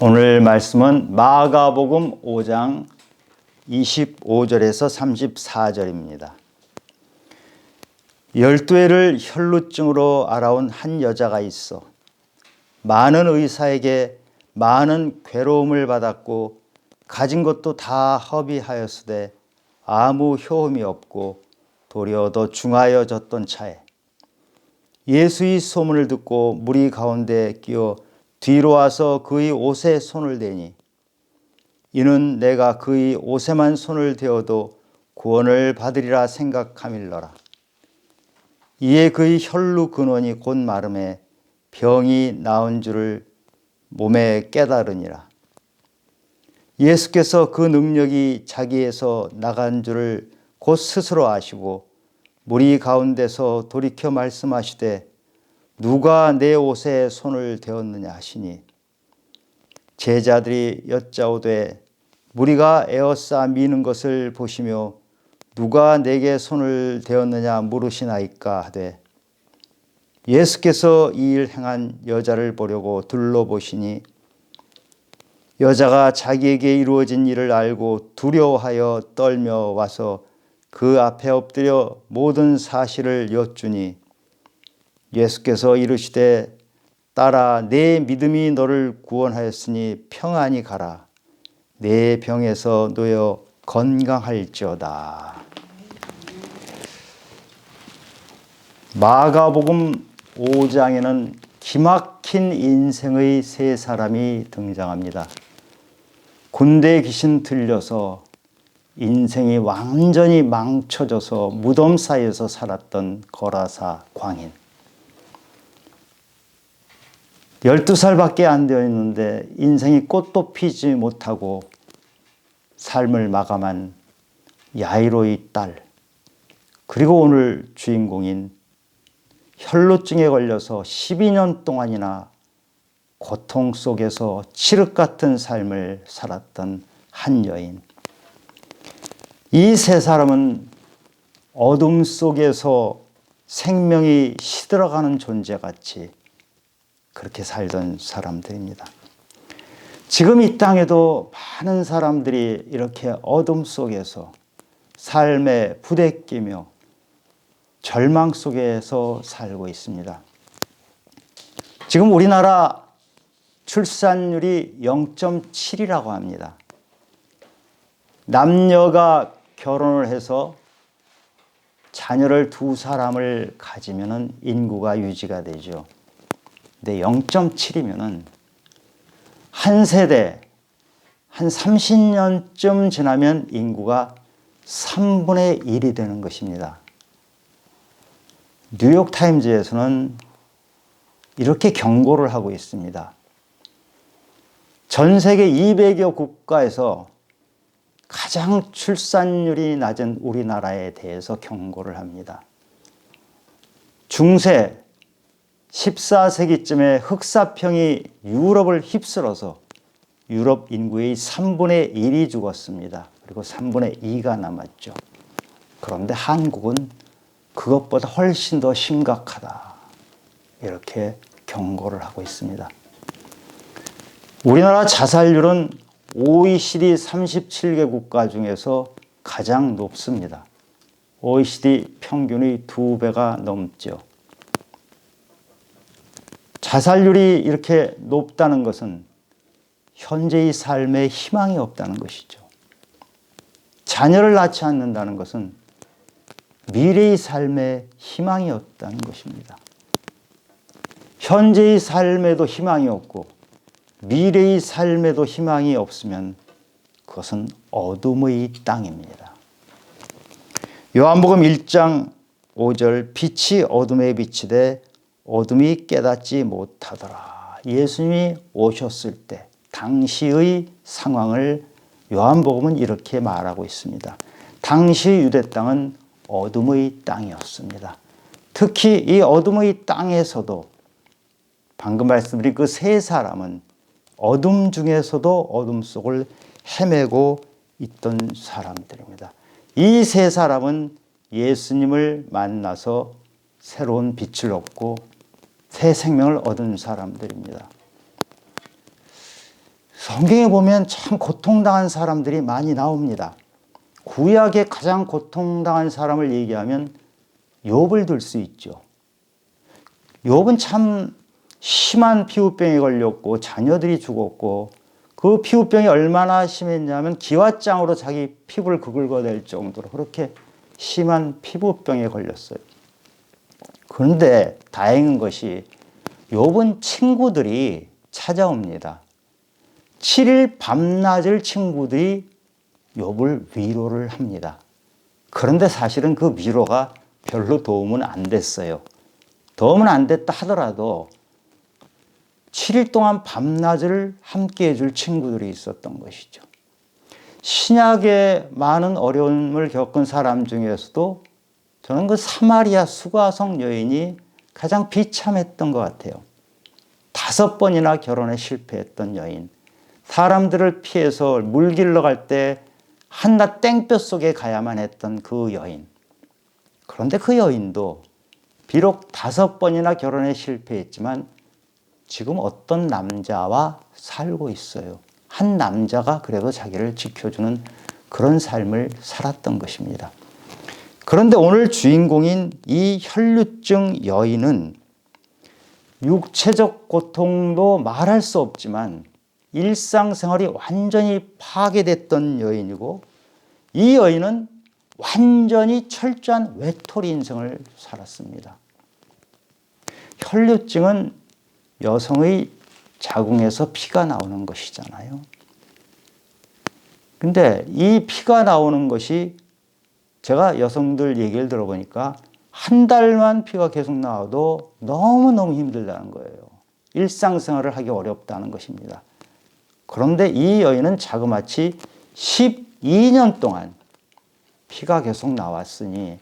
오늘 말씀은 마가복음 5장 25절에서 34절입니다. 열두 해를 혈루증으로 알아온 한 여자가 있어 많은 의사에게 많은 괴로움을 받았고 가진 것도 다 허비하였으되 아무 효험이 없고 도리어 더 중하여졌던 차에 예수의 소문을 듣고 무리 가운데 끼어 뒤로 와서 그의 옷에 손을 대니 이는 내가 그의 옷에만 손을 대어도 구원을 받으리라 생각함일러라. 이에 그의 혈루 근원이 곧 마름에 병이 나은 줄을 몸에 깨달으니라. 예수께서 그 능력이 자기에서 나간 줄을 곧 스스로 아시고 무리 가운데서 돌이켜 말씀하시되 누가 내 옷에 손을 대었느냐 하시니 제자들이 여짜오되 무리가 에어싸 미는 것을 보시며 누가 내게 손을 대었느냐 물으시나이까 하되 예수께서 이 일 행한 여자를 보려고 둘러보시니 여자가 자기에게 이루어진 일을 알고 두려워하여 떨며 와서 그 앞에 엎드려 모든 사실을 여쭈니 예수께서 이르시되 딸아 내 믿음이 너를 구원하였으니 평안히 가라 내 병에서 놓여 건강할지어다 마가복음 5장에는 기막힌 인생의 세 사람이 등장합니다. 군대 귀신 들려서 인생이 완전히 망쳐져서 무덤 사이에서 살았던 거라사 광인. 12살밖에 안 되어 있는데 인생이 꽃도 피지 못하고 삶을 마감한 야이로의 딸. 그리고 오늘 주인공인 혈루증에 걸려서 12년 동안이나 고통 속에서 칠흑 같은 삶을 살았던 한 여인. 이 세 사람은 어둠 속에서 생명이 시들어가는 존재 같이 그렇게 살던 사람들입니다. 지금 이 땅에도 많은 사람들이 이렇게 어둠 속에서 삶에 부대끼며 절망 속에서 살고 있습니다. 지금 우리나라 출산율이 0.7이라고 합니다. 남녀가 결혼을 해서 자녀를 두 사람을 가지면 인구가 유지가 되죠. 근데 0.7이면은 한 세대 한 30년쯤 지나면 인구가 3분의 1이 되는 것입니다. 뉴욕 타임즈에서는 이렇게 경고를 하고 있습니다. 전 세계 200여 국가에서 가장 출산율이 낮은 우리나라에 대해서 경고를 합니다. 중세 14세기쯤에 흑사병이 유럽을 휩쓸어서 유럽 인구의 3분의 1이 죽었습니다. 그리고 3분의 2가 남았죠. 그런데 한국은 그것보다 훨씬 더 심각하다. 이렇게 경고를 하고 있습니다. 우리나라 자살률은 OECD 37개 국가 중에서 가장 높습니다. OECD 평균의 두 배가 넘죠. 자살률이 이렇게 높다는 것은 현재의 삶에 희망이 없다는 것이죠. 자녀를 낳지 않는다는 것은 미래의 삶에 희망이 없다는 것입니다. 현재의 삶에도 희망이 없고 미래의 삶에도 희망이 없으면 그것은 어둠의 땅입니다. 요한복음 1장 5절 빛이 어둠에 비치되 어둠이 깨닫지 못하더라. 예수님이 오셨을 때 당시의 상황을 요한복음은 이렇게 말하고 있습니다. 당시 유대 땅은 어둠의 땅이었습니다. 특히 이 어둠의 땅에서도 방금 말씀드린 그 세 사람은 어둠 중에서도 어둠 속을 헤매고 있던 사람들입니다. 이 세 사람은 예수님을 만나서 새로운 빛을 얻고 새 생명을 얻은 사람들입니다. 성경에 보면 참 고통당한 사람들이 많이 나옵니다. 구약에 가장 고통당한 사람을 얘기하면 욥을 들 수 있죠. 욥은 참 심한 피부병에 걸렸고 자녀들이 죽었고 그 피부병이 얼마나 심했냐면 기왓장으로 자기 피부를 그글거댈 정도로 그렇게 심한 피부병에 걸렸어요. 그런데 다행인 것이 욥은 친구들이 찾아옵니다. 7일 밤낮을 친구들이 욥을 위로를 합니다. 그런데 사실은 그 위로가 별로 도움은 안 됐어요. 도움은 안 됐다 하더라도 7일 동안 밤낮을 함께 해줄 친구들이 있었던 것이죠. 신약의 많은 어려움을 겪은 사람 중에서도 저는 그 사마리아 수가성 여인이 가장 비참했던 것 같아요. 다섯 번이나 결혼에 실패했던 여인. 사람들을 피해서 물 길러 갈 때 한낱 땡볕 속에 가야만 했던 그 여인. 그런데 그 여인도 비록 다섯 번이나 결혼에 실패했지만 지금 어떤 남자와 살고 있어요. 한 남자가 그래도 자기를 지켜주는 그런 삶을 살았던 것입니다. 그런데 오늘 주인공인 이 혈류증 여인은 육체적 고통도 말할 수 없지만 일상생활이 완전히 파괴됐던 여인이고 이 여인은 완전히 철저한 외톨이 인생을 살았습니다. 혈류증은 여성의 자궁에서 피가 나오는 것이잖아요. 근데 이 피가 나오는 것이 제가 여성들 얘기를 들어보니까 한 달만 피가 계속 나와도 너무너무 힘들다는 거예요. 일상생활을 하기 어렵다는 것입니다. 그런데 이 여인은 자그마치 12년 동안 피가 계속 나왔으니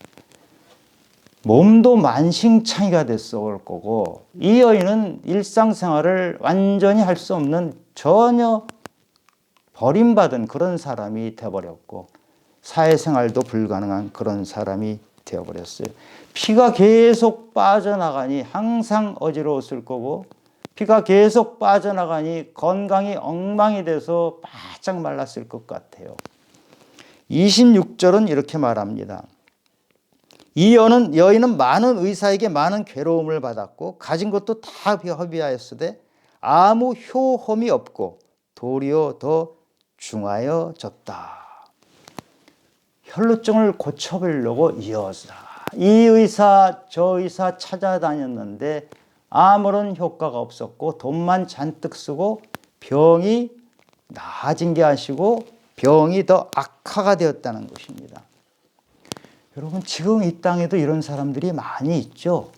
몸도 만신창이가 됐을 거고 이 여인은 일상생활을 완전히 할 수 없는 전혀 버림받은 그런 사람이 되어버렸고 사회생활도 불가능한 그런 사람이 되어버렸어요. 피가 계속 빠져나가니 항상 어지러웠을 거고 피가 계속 빠져나가니 건강이 엉망이 돼서 바짝 말랐을 것 같아요. 26절은 이렇게 말합니다. 이 여는, 여인은 많은 의사에게 많은 괴로움을 받았고 가진 것도 다 허비하였으되 아무 효험이 없고 도리어 더 중하여졌다. 혈루증을 고쳐보려고 이어서 이 의사 저 의사 찾아다녔는데 아무런 효과가 없었고 돈만 잔뜩 쓰고 병이 나아진 게 아니고 병이 더 악화가 되었다는 것입니다. 여러분 지금 이 땅에도 이런 사람들이 많이 있죠.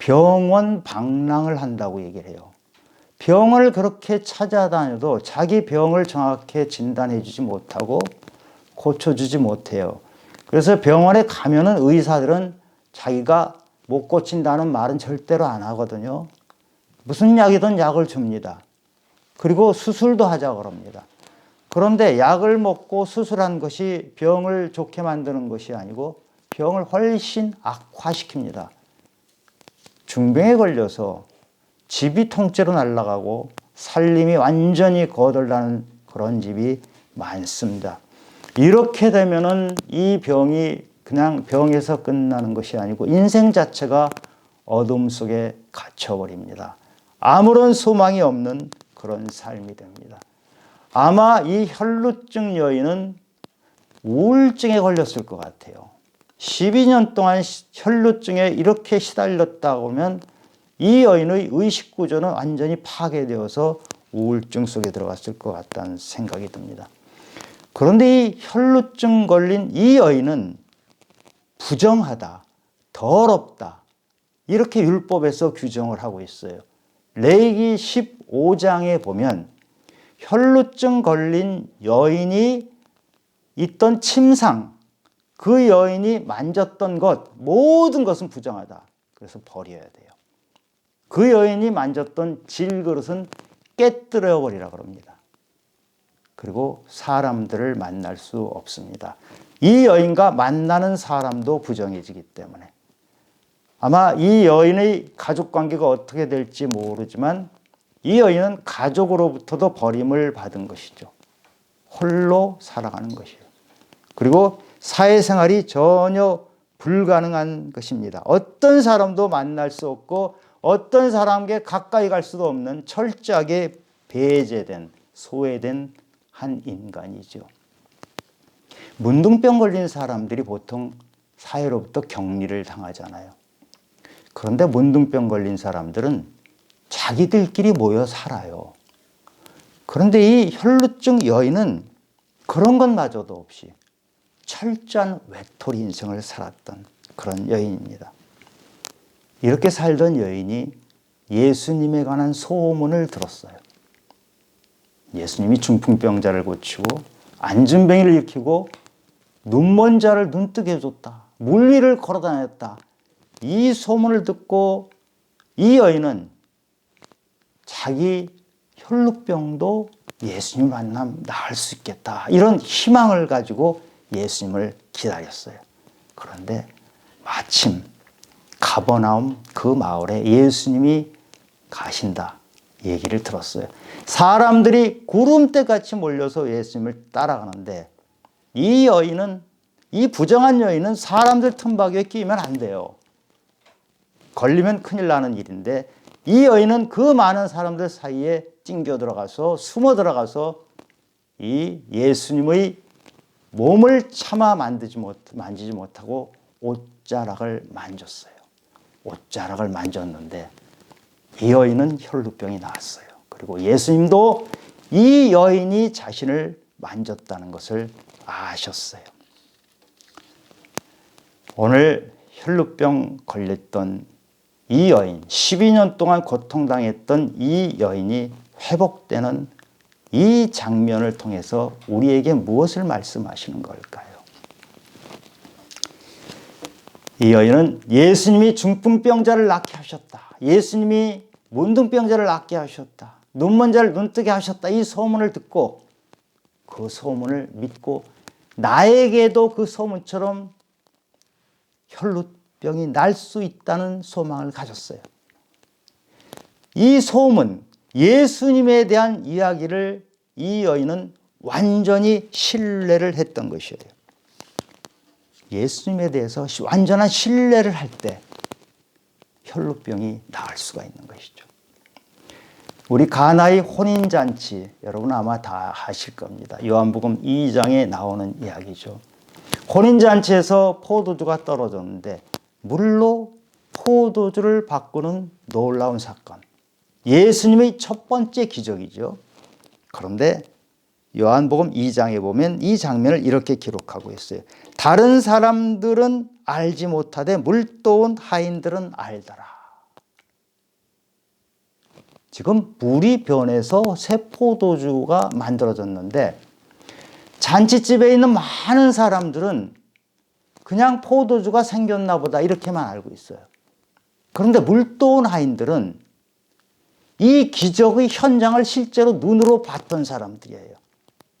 병원 방랑을 한다고 얘기를 해요. 병을 그렇게 찾아다녀도 자기 병을 정확히 진단해 주지 못하고 고쳐주지 못해요. 그래서 병원에 가면은 의사들은 자기가 못 고친다는 말은 절대로 안 하거든요. 무슨 약이든 약을 줍니다. 그리고 수술도 하자 그럽니다. 그런데 약을 먹고 수술한 것이 병을 좋게 만드는 것이 아니고 병을 훨씬 악화시킵니다. 중병에 걸려서 집이 통째로 날아가고 살림이 완전히 거덜나는 그런 집이 많습니다. 이렇게 되면은 이 병이 그냥 병에서 끝나는 것이 아니고 인생 자체가 어둠 속에 갇혀버립니다. 아무런 소망이 없는 그런 삶이 됩니다. 아마 이 혈루증 여인은 우울증에 걸렸을 것 같아요. 12년 동안 혈루증에 이렇게 시달렸다고 하면 이 여인의 의식 구조는 완전히 파괴되어서 우울증 속에 들어갔을 것 같다는 생각이 듭니다. 그런데 이 혈루증 걸린 이 여인은 부정하다, 더럽다, 이렇게 율법에서 규정을 하고 있어요. 레이기 15장에 보면 혈루증 걸린 여인이 있던 침상, 그 여인이 만졌던 것, 모든 것은 부정하다. 그래서 버려야 돼요. 그 여인이 만졌던 질그릇은 깨뜨려 버리라 그럽니다. 그리고 사람들을 만날 수 없습니다. 이 여인과 만나는 사람도 부정해지기 때문에 아마 이 여인의 가족 관계가 어떻게 될지 모르지만 이 여인은 가족으로부터도 버림을 받은 것이죠. 홀로 살아가는 것이에요. 그리고 사회생활이 전혀 불가능한 것입니다. 어떤 사람도 만날 수 없고 어떤 사람에게 가까이 갈 수도 없는 철저하게 배제된 소외된 한 인간이죠. 문둥병 걸린 사람들이 보통 사회로부터 격리를 당하잖아요. 그런데 문둥병 걸린 사람들은 자기들끼리 모여 살아요. 그런데 이 혈루증 여인은 그런 것마저도 없이 철저한 외톨이 인생을 살았던 그런 여인입니다. 이렇게 살던 여인이 예수님에 관한 소문을 들었어요. 예수님이 중풍병자를 고치고 안진뱅이를 일으키고 눈먼 자를 눈뜨게 해줬다. 물 위를 걸어 다녔다. 이 소문을 듣고 이 여인은 자기 혈루병도 예수님 만나면 나을 수 있겠다. 이런 희망을 가지고 예수님을 기다렸어요. 그런데 마침 가버나움 그 마을에 예수님이 가신다 얘기를 들었어요. 사람들이 구름대 같이 몰려서 예수님을 따라가는데 이 여인은 이 부정한 여인은 사람들 틈바구에 끼면 안 돼요. 걸리면 큰일 나는 일인데 이 여인은 그 많은 사람들 사이에 찡겨 들어가서 숨어 들어가서 이 예수님의 몸을 차마 만지지 못 만지지 못하고 옷자락을 만졌어요. 옷자락을 만졌는데 이 여인은 혈루병이 나왔어요. 그리고 예수님도 이 여인이 자신을 만졌다는 것을 아셨어요. 오늘 혈루병 걸렸던 이 여인, 12년 동안 고통당했던 이 여인이 회복되는 이 장면을 통해서 우리에게 무엇을 말씀하시는 걸까요? 이 여인은 예수님이 중풍병자를 낫게 하셨다. 예수님이 문둥병자를 낫게 하셨다. 눈먼 자를 눈뜨게 하셨다. 이 소문을 듣고 그 소문을 믿고 나에게도 그 소문처럼 혈루병이 날 수 있다는 소망을 가졌어요. 이 소문, 예수님에 대한 이야기를 이 여인은 완전히 신뢰를 했던 것이에요. 예수님에 대해서 완전한 신뢰를 할 때 혈루병이 나을 수가 있는 것이죠. 우리 가나의 혼인 잔치 여러분 아마 다 아실 겁니다. 요한복음 2장에 나오는 이야기죠. 혼인 잔치에서 포도주가 떨어졌는데 물로 포도주를 바꾸는 놀라운 사건. 예수님의 첫 번째 기적이죠. 그런데 요한복음 2장에 보면 이 장면을 이렇게 기록하고 있어요. 다른 사람들은 알지 못하되 물도온 하인들은 알더라. 지금 물이 변해서 새 포도주가 만들어졌는데 잔치집에 있는 많은 사람들은 그냥 포도주가 생겼나 보다 이렇게만 알고 있어요. 그런데 물도온 하인들은 이 기적의 현장을 실제로 눈으로 봤던 사람들이에요.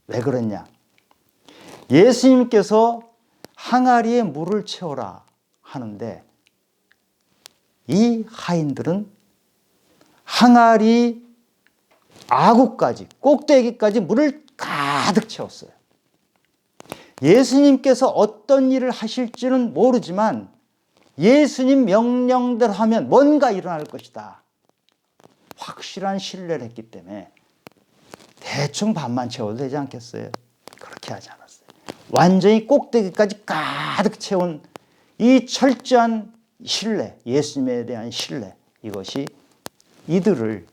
왜 그랬냐? 예수님께서 항아리에 물을 채워라 하는데 이 하인들은 항아리 아구까지 꼭대기까지 물을 가득 채웠어요. 예수님께서 어떤 일을 하실지는 모르지만 예수님 명령대로 하면 뭔가 일어날 것이다. 확실한 신뢰를 했기 때문에 대충 반만 채워도 되지 않겠어요? 그렇게 하지 않았어요. 완전히 꼭대기까지 가득 채운 이 철저한 신뢰, 예수님에 대한 신뢰, 이것이 이들을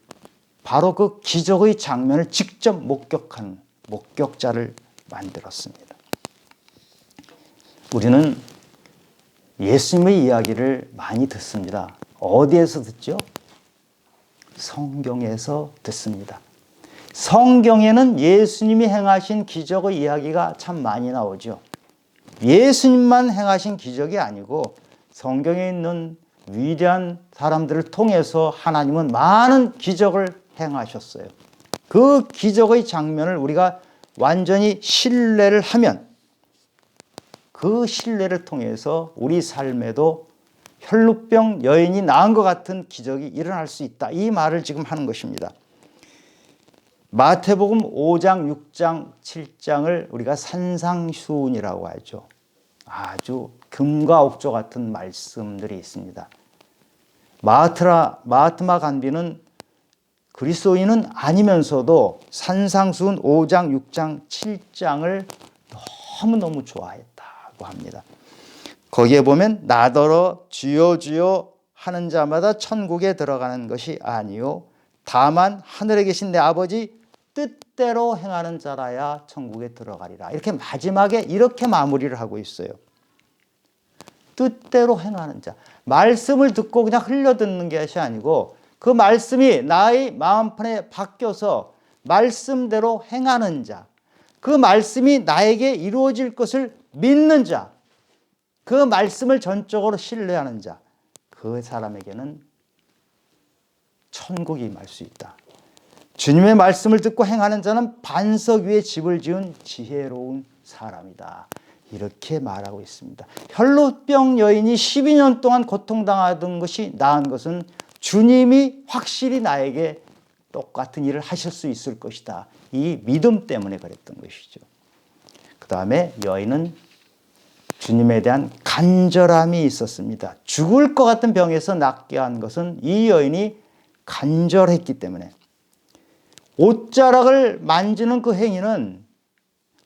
바로 그 기적의 장면을 직접 목격한 목격자를 만들었습니다. 우리는 예수님의 이야기를 많이 듣습니다. 어디에서 듣죠? 성경에서 듣습니다. 성경에는 예수님이 행하신 기적의 이야기가 참 많이 나오죠. 예수님만 행하신 기적이 아니고 성경에 있는 위대한 사람들을 통해서 하나님은 많은 기적을 행하셨어요. 그 기적의 장면을 우리가 완전히 신뢰를 하면 그 신뢰를 통해서 우리 삶에도 혈루병 여인이 나은 것 같은 기적이 일어날 수 있다. 이 말을 지금 하는 것입니다. 마태복음 5장, 6장, 7장을 우리가 산상수훈이라고 하죠. 아주 금과 옥조 같은 말씀들이 있습니다. 마트라 마트마 간비는 그리스도인은 아니면서도 산상수훈 5장, 6장, 7장을 너무너무 좋아했다고 합니다. 거기에 보면 나더러 주여 주여 하는 자마다 천국에 들어가는 것이 아니요 다만 하늘에 계신 내 아버지 뜻대로 행하는 자라야 천국에 들어가리라. 이렇게 마지막에 이렇게 마무리를 하고 있어요. 뜻대로 행하는 자. 말씀을 듣고 그냥 흘려 듣는 것이 아니고 그 말씀이 나의 마음판에 바뀌어서 말씀대로 행하는 자. 그 말씀이 나에게 이루어질 것을 믿는 자. 그 말씀을 전적으로 신뢰하는 자. 그 사람에게는 천국이 임할 수 있다. 주님의 말씀을 듣고 행하는 자는 반석 위에 집을 지은 지혜로운 사람이다. 이렇게 말하고 있습니다. 혈루병 여인이 12년 동안 고통당하던 것이 나은 것은 주님이 확실히 나에게 똑같은 일을 하실 수 있을 것이다. 이 믿음 때문에 그랬던 것이죠. 그 다음에 여인은 주님에 대한 간절함이 있었습니다. 죽을 것 같은 병에서 낫게 한 것은 이 여인이 간절했기 때문에 옷자락을 만지는 그 행위는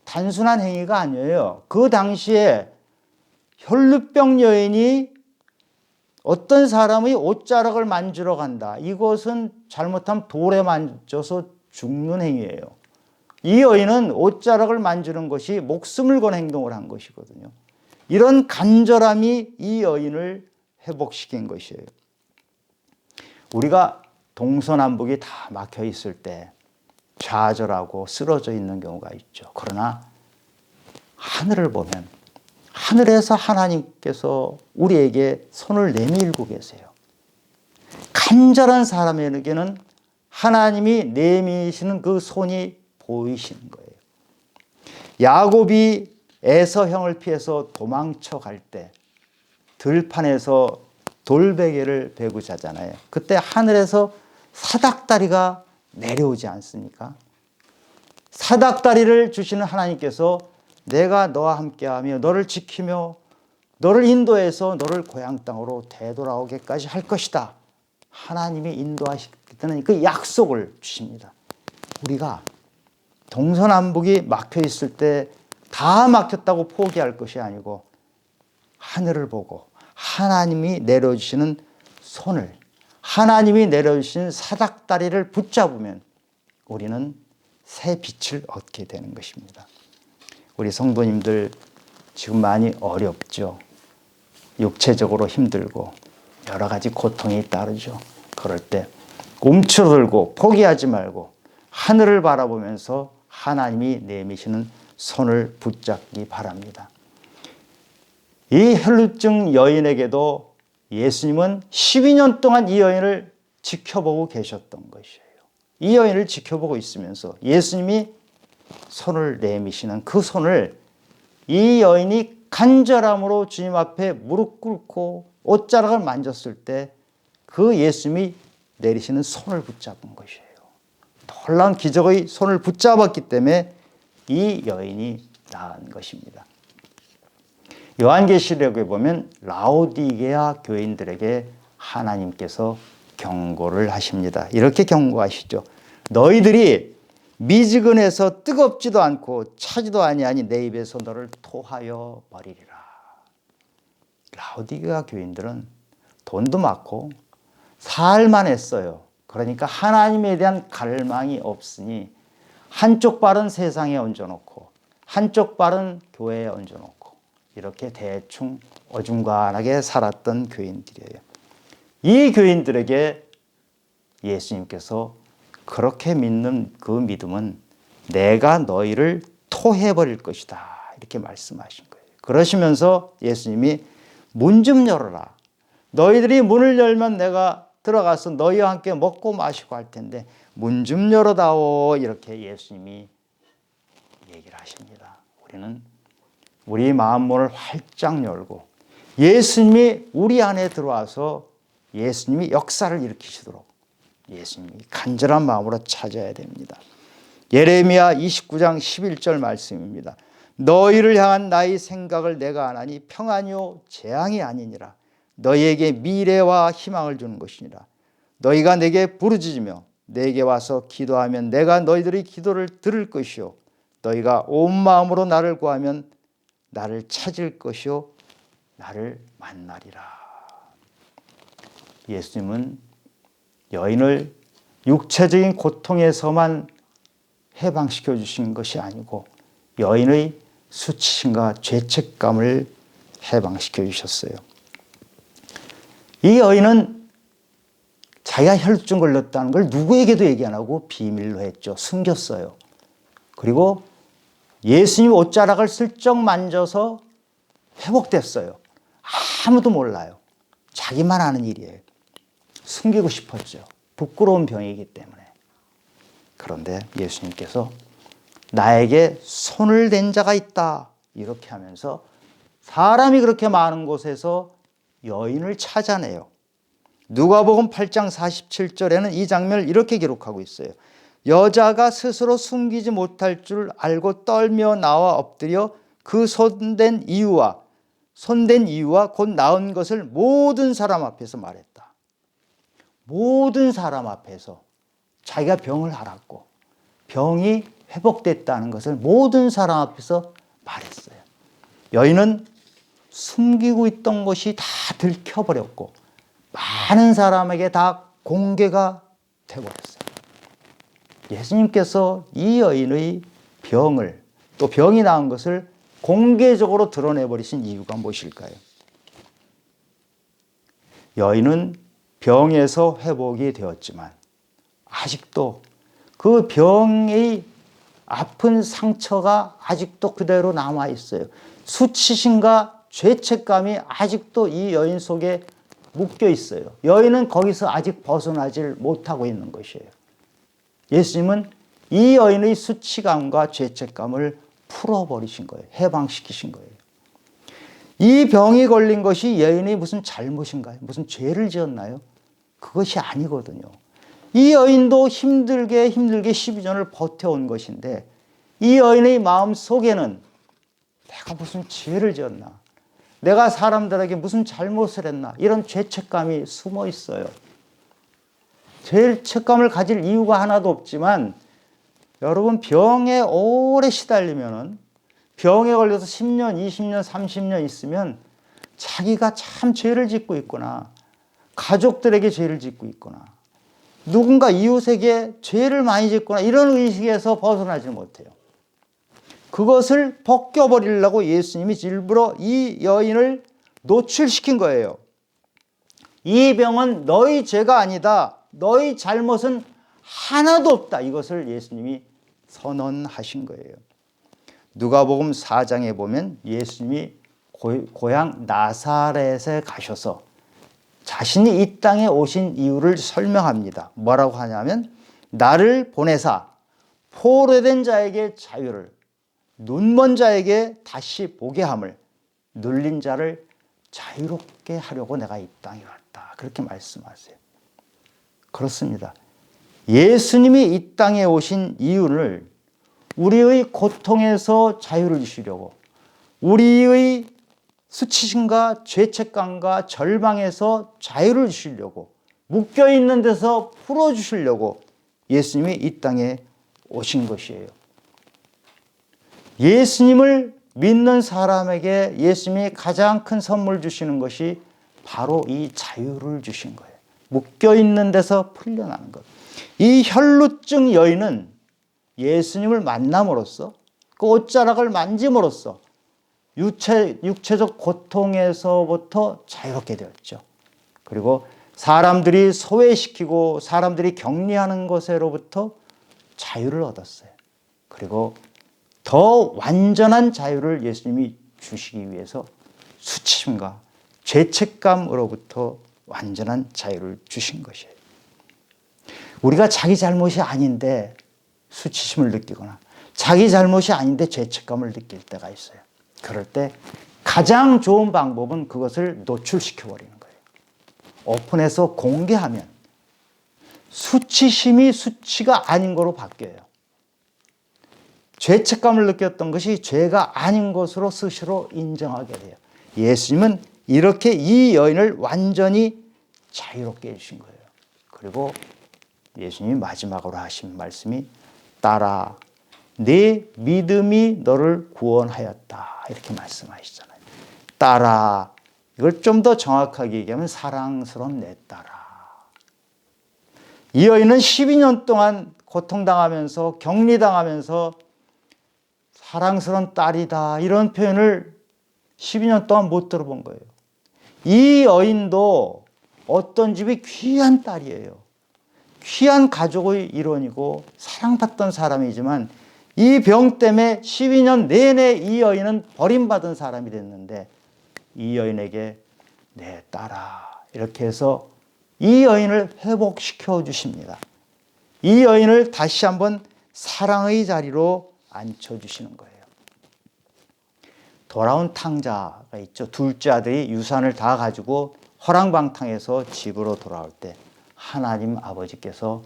단순한 행위가 아니에요. 그 당시에 혈루병 여인이 어떤 사람의 옷자락을 만지러 간다. 이것은 잘못하면 돌에 만져서 죽는 행위예요. 이 여인은 옷자락을 만지는 것이 목숨을 건 행동을 한 것이거든요. 이런 간절함이 이 여인을 회복시킨 것이에요. 우리가 동서남북이 다 막혀 있을 때 좌절하고 쓰러져 있는 경우가 있죠. 그러나 하늘을 보면 하늘에서 하나님께서 우리에게 손을 내밀고 계세요. 간절한 사람에게는 하나님이 내미시는 그 손이 보이시는 거예요. 야곱이 에서 형을 피해서 도망쳐 갈 때 들판에서 돌베개를 베고 자잖아요. 그때 하늘에서 사닥다리가 내려오지 않습니까? 사닥다리를 주시는 하나님께서 내가 너와 함께하며 너를 지키며 너를 인도해서 너를 고향 땅으로 되돌아오게까지 할 것이다. 하나님이 인도하시겠다는 그 약속을 주십니다. 우리가 동서남북이 막혀 있을 때 다 막혔다고 포기할 것이 아니고 하늘을 보고 하나님이 내려주시는 손을 하나님이 내려주신 사닥다리를 붙잡으면 우리는 새 빛을 얻게 되는 것입니다. 우리 성도님들 지금 많이 어렵죠. 육체적으로 힘들고 여러 가지 고통이 따르죠. 그럴 때 움츠러들고 포기하지 말고 하늘을 바라보면서 하나님이 내미시는 손을 붙잡기 바랍니다. 이 혈루증 여인에게도 예수님은 12년 동안 이 여인을 지켜보고 계셨던 것이에요. 이 여인을 지켜보고 있으면서 예수님이 손을 내미시는 그 손을 이 여인이 간절함으로 주님 앞에 무릎 꿇고 옷자락을 만졌을 때 그 예수님이 내리시는 손을 붙잡은 것이에요. 놀라운 기적의 손을 붙잡았기 때문에 이 여인이 나은 것입니다. 요한계시록에 보면 라오디게아 교인들에게 하나님께서 경고를 하십니다. 이렇게 경고하시죠. 너희들이 미지근해서 뜨겁지도 않고 차지도 아니하니 내 입에서 너를 토하여 버리리라. 라오디게아 교인들은 돈도 많고 살만 했어요. 그러니까 하나님에 대한 갈망이 없으니 한쪽 발은 세상에 얹어놓고 한쪽 발은 교회에 얹어놓고 이렇게 대충 어중간하게 살았던 교인들이에요. 이 교인들에게 예수님께서 그렇게 믿는 그 믿음은 내가 너희를 토해버릴 것이다. 이렇게 말씀하신 거예요. 그러시면서 예수님이 문 좀 열어라. 너희들이 문을 열면 내가 들어가서 너희와 함께 먹고 마시고 할 텐데 문 좀 열어다오 이렇게 예수님이 얘기를 하십니다. 우리는 우리 마음 문을 활짝 열고 예수님이 우리 안에 들어와서 예수님이 역사를 일으키시도록 예수님이 간절한 마음으로 찾아야 됩니다. 예레미야 29장 11절 말씀입니다. 너희를 향한 나의 생각을 내가 아나니 평안이요 재앙이 아니니라. 너희에게 미래와 희망을 주는 것이니라. 너희가 내게 부르짖으며 내게 와서 기도하면 내가 너희들의 기도를 들을 것이요 너희가 온 마음으로 나를 구하면 나를 찾을 것이요 나를 만나리라. 예수님은 여인을 육체적인 고통에서만 해방시켜 주신 것이 아니고 여인의 수치심과 죄책감을 해방시켜 주셨어요. 이 여인은 자기가 혈증 걸렸다는 걸 누구에게도 얘기 안 하고 비밀로 했죠. 숨겼어요. 그리고 예수님 옷자락을 슬쩍 만져서 회복됐어요. 아무도 몰라요. 자기만 아는 일이에요. 숨기고 싶었죠. 부끄러운 병이기 때문에. 그런데 예수님께서 나에게 손을 댄 자가 있다. 이렇게 하면서 사람이 그렇게 많은 곳에서 여인을 찾아내요. 누가복음 8장 47절에는 이 장면을 이렇게 기록하고 있어요. 여자가 스스로 숨기지 못할 줄 알고 떨며 나와 엎드려 그 손댄 이유와 손댄 이유와 곧 나은 것을 모든 사람 앞에서 말했다. 모든 사람 앞에서 자기가 병을 앓았고 병이 회복됐다는 것을 모든 사람 앞에서 말했어요. 여인은 숨기고 있던 것이 다 들켜버렸고 많은 사람에게 다 공개가 되버렸어요. 예수님께서 이 여인의 병을 또 병이 나은 것을 공개적으로 드러내버리신 이유가 무엇일까요? 여인은 병에서 회복이 되었지만 아직도 그 병의 아픈 상처가 아직도 그대로 남아 있어요. 수치심과 죄책감이 아직도 이 여인 속에 묶여 있어요. 여인은 거기서 아직 벗어나질 못하고 있는 것이에요. 예수님은 이 여인의 수치감과 죄책감을 풀어버리신 거예요. 해방시키신 거예요. 이 병이 걸린 것이 여인이 무슨 잘못인가요? 무슨 죄를 지었나요? 그것이 아니거든요. 이 여인도 힘들게 힘들게 12년을 버텨온 것인데 이 여인의 마음 속에는 내가 무슨 죄를 지었나? 내가 사람들에게 무슨 잘못을 했나? 이런 죄책감이 숨어 있어요. 죄책감을 가질 이유가 하나도 없지만 여러분 병에 오래 시달리면은 병에 걸려서 10년, 20년, 30년 있으면 자기가 참 죄를 짓고 있구나. 가족들에게 죄를 짓고 있구나. 누군가 이웃에게 죄를 많이 짓거나 이런 의식에서 벗어나지 못해요. 그것을 벗겨버리려고 예수님이 일부러 이 여인을 노출시킨 거예요. 이 병은 너희 죄가 아니다. 너희 잘못은 하나도 없다. 이것을 예수님이 선언하신 거예요. 누가복음 4장에 보면 예수님이 고 향 나사렛에 가셔서 자신이 이 땅에 오신 이유를 설명합니다. 뭐라고 하냐면 나를 보내사 포로된 자에게 자유를 눈먼 자에게 다시 보게 함을 눌린 자를 자유롭게 하려고 내가 이 땅에 왔다. 그렇게 말씀하세요. 그렇습니다. 예수님이 이 땅에 오신 이유를 우리의 고통에서 자유를 주시려고 우리의 수치심과 죄책감과 절망에서 자유를 주시려고 묶여 있는 데서 풀어 주시려고 예수님이 이 땅에 오신 것이에요. 예수님을 믿는 사람에게 예수님이 가장 큰 선물 주시는 것이 바로 이 자유를 주신 거예요. 묶여 있는 데서 풀려나는 것. 이 혈루증 여인은 예수님을 만남으로써 그 옷자락을 만짐으로써 육체, 육체적 고통에서부터 자유롭게 되었죠. 그리고 사람들이 소외시키고 사람들이 격리하는 것으로부터 자유를 얻었어요. 그리고 더 완전한 자유를 예수님이 주시기 위해서 수치심과 죄책감으로부터 완전한 자유를 주신 것이에요. 우리가 자기 잘못이 아닌데 수치심을 느끼거나 자기 잘못이 아닌데 죄책감을 느낄 때가 있어요. 그럴 때 가장 좋은 방법은 그것을 노출시켜 버리는 거예요. 오픈해서 공개하면 수치심이 수치가 아닌 거로 바뀌어요. 죄책감을 느꼈던 것이 죄가 아닌 것으로 스스로 인정하게 돼요. 예수님은 이렇게 이 여인을 완전히 자유롭게 해주신 거예요. 그리고 예수님이 마지막으로 하신 말씀이 따라 내 믿음이 너를 구원하였다 이렇게 말씀하시잖아요. 따라 이걸 좀 더 정확하게 얘기하면 사랑스러운 내 딸아. 이 여인은 12년 동안 고통당하면서 격리당하면서 사랑스러운 딸이다 이런 표현을 12년 동안 못 들어본 거예요. 이 여인도 어떤 집이 귀한 딸이에요. 귀한 가족의 일원이고 사랑받던 사람이지만 이 병 때문에 12년 내내 이 여인은 버림받은 사람이 됐는데 이 여인에게 내 딸아 이렇게 해서 이 여인을 회복시켜 주십니다. 이 여인을 다시 한번 사랑의 자리로 앉혀 주시는 거예요. 돌아온 탕자가 있죠. 둘째 아들이 유산을 다 가지고 허랑방탕해서 집으로 돌아올 때 하나님 아버지께서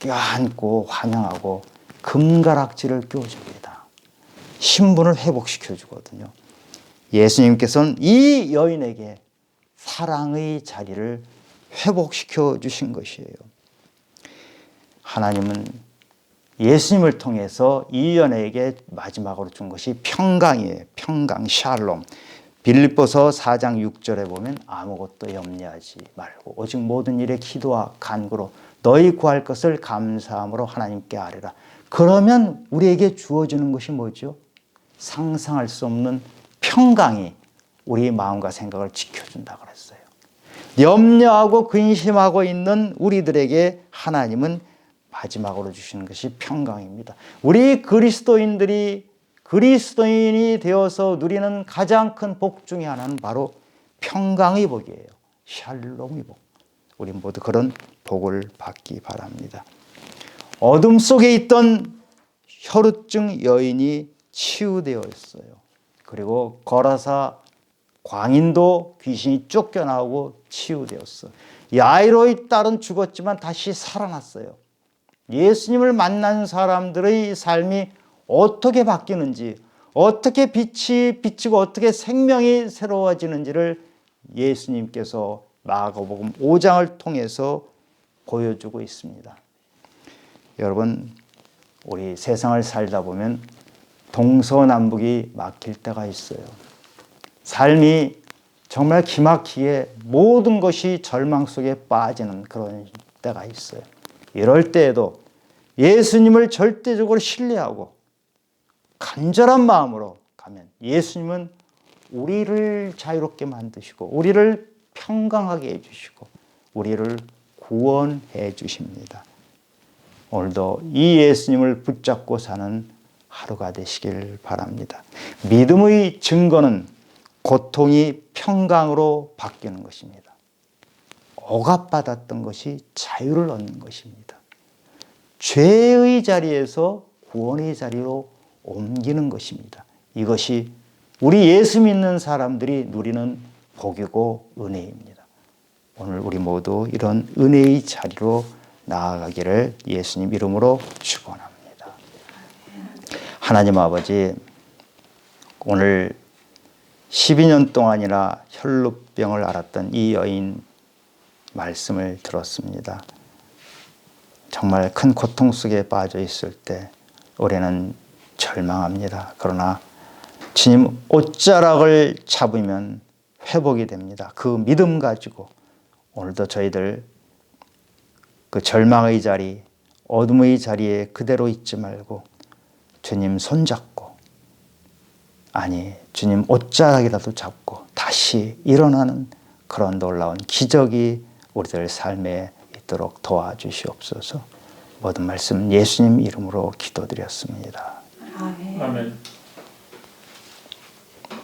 껴안고 환영하고 금가락지를 껴줍니다. 신분을 회복시켜 주거든요. 예수님께서는 이 여인에게 사랑의 자리를 회복시켜 주신 것이에요. 하나님은 예수님을 통해서 이 연에게 마지막으로 준 것이 평강이에요. 평강, 샬롬. 빌립보서 4장 6절에 보면 아무것도 염려하지 말고 오직 모든 일에 기도와 간구로 너희 구할 것을 감사함으로 하나님께 아뢰라. 그러면 우리에게 주어지는 것이 뭐죠? 상상할 수 없는 평강이 우리 마음과 생각을 지켜준다 그랬어요. 염려하고 근심하고 있는 우리들에게 하나님은 마지막으로 주시는 것이 평강입니다. 우리 그리스도인들이 그리스도인이 되어서 누리는 가장 큰 복 중에 하나는 바로 평강의 복이에요. 샬롬의 복. 우리 모두 그런 복을 받기 바랍니다. 어둠 속에 있던 혈우증 여인이 치유되어 있어요. 그리고 거라사 광인도 귀신이 쫓겨나오고 치유되었어. 야이로의 딸은 죽었지만 다시 살아났어요. 예수님을 만난 사람들의 삶이 어떻게 바뀌는지, 어떻게 빛이 비치고 어떻게 생명이 새로워지는지를 예수님께서 마가복음 5장을 통해서 보여주고 있습니다. 여러분, 우리 세상을 살다 보면 동서남북이 막힐 때가 있어요. 삶이 정말 기막히게 모든 것이 절망 속에 빠지는 그런 때가 있어요. 이럴 때에도 예수님을 절대적으로 신뢰하고 간절한 마음으로 가면 예수님은 우리를 자유롭게 만드시고 우리를 평강하게 해주시고 우리를 구원해 주십니다. 오늘도 이 예수님을 붙잡고 사는 하루가 되시길 바랍니다. 믿음의 증거는 고통이 평강으로 바뀌는 것입니다. 억압받았던 것이 자유를 얻는 것입니다. 죄의 자리에서 구원의 자리로 옮기는 것입니다. 이것이 우리 예수 믿는 사람들이 누리는 복이고 은혜입니다. 오늘 우리 모두 이런 은혜의 자리로 나아가기를 예수님 이름으로 축원합니다. 하나님 아버지 오늘 12년 동안이나 혈루병을 앓았던 이 여인 말씀을 들었습니다. 정말 큰 고통 속에 빠져 있을 때 우리는 절망합니다. 그러나 주님 옷자락을 잡으면 회복이 됩니다. 그 믿음 가지고 오늘도 저희들 그 절망의 자리, 어둠의 자리에 그대로 있지 말고 주님 손잡고 아니 주님 옷자락이라도 잡고 다시 일어나는 그런 놀라운 기적이 우리들 삶에 있도록 도와주시옵소서. 모든 말씀 예수님 이름으로 기도드렸습니다. 아멘. 아멘.